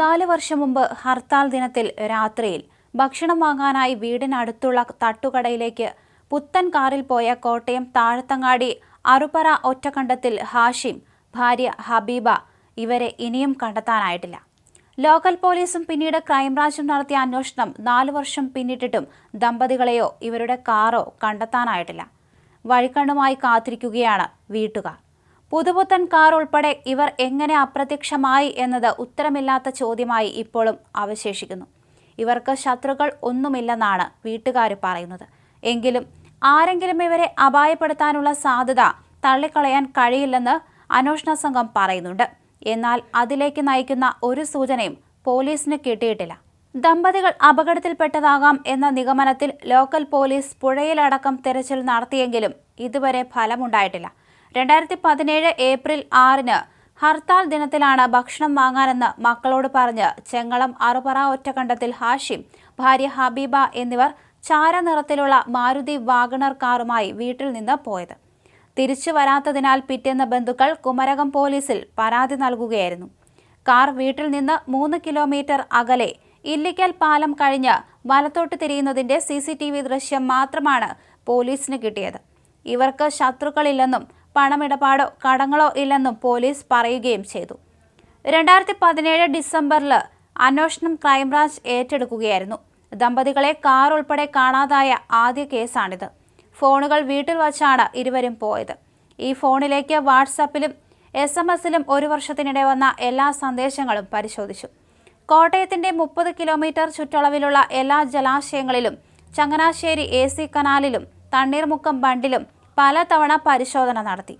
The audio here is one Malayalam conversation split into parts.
നാല് വർഷം മുമ്പ് ഹർത്താൽ ദിനത്തിൽ രാത്രിയിൽ ഭക്ഷണം വാങ്ങാനായി വീടിനടുത്തുള്ള തട്ടുകടയിലേക്ക് പുത്തൻ കാറിൽ പോയ കോട്ടയം താഴത്തങ്ങാടി അറുപറ ഒറ്റക്കണ്ടത്തിൽ ഹാഷിം ഭാര്യ ഹബീബ ഇവരെ ഇനിയും കണ്ടെത്താനായിട്ടില്ല. ലോക്കൽ പോലീസും പിന്നീട് ക്രൈംബ്രാഞ്ചും നടത്തിയ അന്വേഷണം നാലു വർഷം പിന്നിട്ടിട്ടും ദമ്പതികളെയോ ഇവരുടെ കാറോ കണ്ടെത്താനായിട്ടില്ല. വഴിക്കണ്ണുമായി കാത്തിരിക്കുകയാണ് വീട്ടുകാർ. പുതുപുത്തൻ കാർ ഉൾപ്പെടെ ഇവർ എങ്ങനെ അപ്രത്യക്ഷമായി എന്നത് ഉത്തരമില്ലാത്ത ചോദ്യമായി ഇപ്പോഴും അവശേഷിക്കുന്നു. ഇവർക്ക് ശത്രുക്കൾ ഒന്നുമില്ലെന്നാണ് വീട്ടുകാർ പറയുന്നത്. എങ്കിലും ആരെങ്കിലും ഇവരെ അപായപ്പെടുത്താനുള്ള സാധ്യത തള്ളിക്കളയാൻ കഴിയില്ലെന്ന് അന്വേഷണ സംഘം പറയുന്നുണ്ട്. എന്നാൽ അതിലേക്ക് നയിക്കുന്ന ഒരു സൂചനയും പോലീസിന് കിട്ടിയിട്ടില്ല. ദമ്പതികൾ അപകടത്തിൽപ്പെട്ടതാകാം എന്ന നിഗമനത്തിൽ ലോക്കൽ പോലീസ് പുഴയിലടക്കം തെരച്ചിൽ നടത്തിയെങ്കിലും ഇതുവരെ ഫലമുണ്ടായിട്ടില്ല. രണ്ടായിരത്തി പതിനേഴ് ഏപ്രിൽ ആറിന് ഹർത്താൽ ദിനത്തിലാണ് ഭക്ഷണം വാങ്ങാനെന്ന് മക്കളോട് പറഞ്ഞ് ചെങ്ങളം അറുപറ ഒറ്റക്കണ്ടത്തിൽ ഹാഷിം ഭാര്യ ഹബീബ എന്നിവർ ചാരനിറത്തിലുള്ള മാരുതി വാഗണർ കാറുമായി വീട്ടിൽ നിന്ന് പോയത്. തിരിച്ചു വരാത്തതിനാൽ പിറ്റേന്ന് ബന്ധുക്കൾ കുമരകം പോലീസിൽ പരാതി നൽകുകയായിരുന്നു. കാർ വീട്ടിൽ നിന്ന് മൂന്ന് കിലോമീറ്റർ അകലെ ഇല്ലിക്കൽ പാലം കഴിഞ്ഞ് വലത്തോട്ട് തിരിയുന്നതിന്റെ സി സി ടി വി ദൃശ്യം മാത്രമാണ് പോലീസിന് കിട്ടിയത്. ഇവർക്ക് ശത്രുക്കളില്ലെന്നും പണമിടപാടോ കടങ്ങളോ ഇല്ലെന്നും പോലീസ് പറയുകയും ചെയ്തു. രണ്ടായിരത്തി പതിനേഴ് ഡിസംബറിൽ അന്വേഷണം ക്രൈംബ്രാഞ്ച് ഏറ്റെടുക്കുകയായിരുന്നു. ദമ്പതികളെ കാർ ഉൾപ്പെടെ കാണാതായ ആദ്യ കേസാണിത്. ഫോണുകൾ വീട്ടിൽ വച്ചാണ് ഇരുവരും പോയത്. ഈ ഫോണിലേക്ക് വാട്സാപ്പിലും എസ് എം എസിലും ഒരു വർഷത്തിനിടെ വന്ന എല്ലാ സന്ദേശങ്ങളും പരിശോധിച്ചു. കോട്ടയത്തിന്റെ മുപ്പത് കിലോമീറ്റർ ചുറ്റളവിലുള്ള എല്ലാ ജലാശയങ്ങളിലും ചങ്ങനാശ്ശേരി എ സി കനാലിലും തണ്ണീർമുക്കം ബണ്ടിലും പലതവണ പരിശോധന നടത്തി.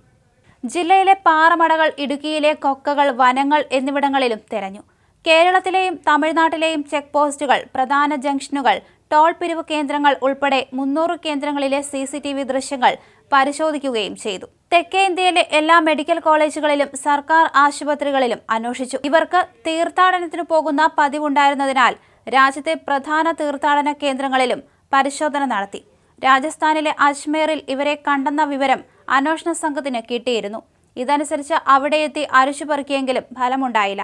ജില്ലയിലെ പാറമടകൾ ഇടുക്കിയിലെ കൊക്കകൾ വനങ്ങൾ എന്നിവിടങ്ങളിലും തെരഞ്ഞു. കേരളത്തിലെയും തമിഴ്നാട്ടിലെയും ചെക്ക് പോസ്റ്റുകൾ പ്രധാന ജംഗ്ഷനുകൾ ടോൾ പിരിവ് കേന്ദ്രങ്ങൾ ഉൾപ്പെടെ മുന്നൂറ് കേന്ദ്രങ്ങളിലെ സി സി ടി വി ദൃശ്യങ്ങൾ പരിശോധിക്കുകയും ചെയ്തു. തെക്കേ ഇന്ത്യയിലെ എല്ലാ മെഡിക്കൽ കോളേജുകളിലും സർക്കാർ ആശുപത്രികളിലും അന്വേഷിച്ചു. ഇവർക്ക് തീർത്ഥാടനത്തിന് പോകുന്ന പതിവുണ്ടായിരുന്നതിനാൽ രാജ്യത്തെ പ്രധാന തീർത്ഥാടന കേന്ദ്രങ്ങളിലും പരിശോധന നടത്തി. രാജസ്ഥാനിലെ അജ്മീറിൽ ഇവരെ കണ്ടെന്ന വിവരം അന്വേഷണ സംഘത്തിന് കിട്ടിയിരുന്നു. ഇതനുസരിച്ച് അവിടെയെത്തി അരിച്ചുപെറുക്കിയെങ്കിലും ഫലമുണ്ടായില്ല.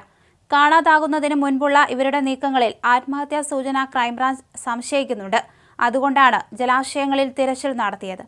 കാണാതാകുന്നതിന് മുൻപുള്ള ഇവരുടെ നീക്കങ്ങളിൽ ആത്മഹത്യാ സൂചന ക്രൈംബ്രാഞ്ച് സംശയിക്കുന്നുണ്ട്. അതുകൊണ്ടാണ് ജലാശയങ്ങളിൽ തിരച്ചിൽ നടത്തിയത്.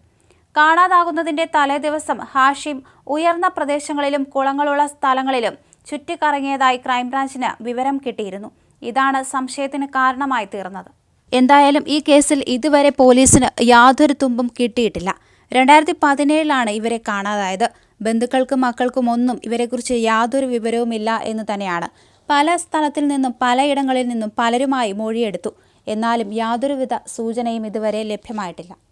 കാണാതാകുന്നതിന്റെ തലേദിവസം ഹാഷിം ഉയർന്ന പ്രദേശങ്ങളിലും കുളങ്ങളുള്ള സ്ഥലങ്ങളിലും ചുറ്റിക്കറങ്ങിയതായി ക്രൈംബ്രാഞ്ചിന് വിവരം കിട്ടിയിരുന്നു. ഇതാണ് സംശയത്തിന് കാരണമായി തീർന്നത്. എന്തായാലും ഈ കേസിൽ ഇതുവരെ പോലീസിന് യാതൊരു തുമ്പും കിട്ടിയിട്ടില്ല. രണ്ടായിരത്തി പതിനേഴിലാണ് ഇവരെ കാണാതായത്. ബന്ധുക്കൾക്കും മക്കൾക്കും ഒന്നും ഇവരെക്കുറിച്ച് യാതൊരു വിവരവുമില്ല എന്ന് തന്നെയാണ്. പല സ്ഥലത്തിൽ നിന്നും പലയിടങ്ങളിൽ നിന്നും പലരുമായി മൊഴിയെടുത്തു. എന്നാലും യാതൊരുവിധ സൂചനയും ഇതുവരെ ലഭ്യമായിട്ടില്ല.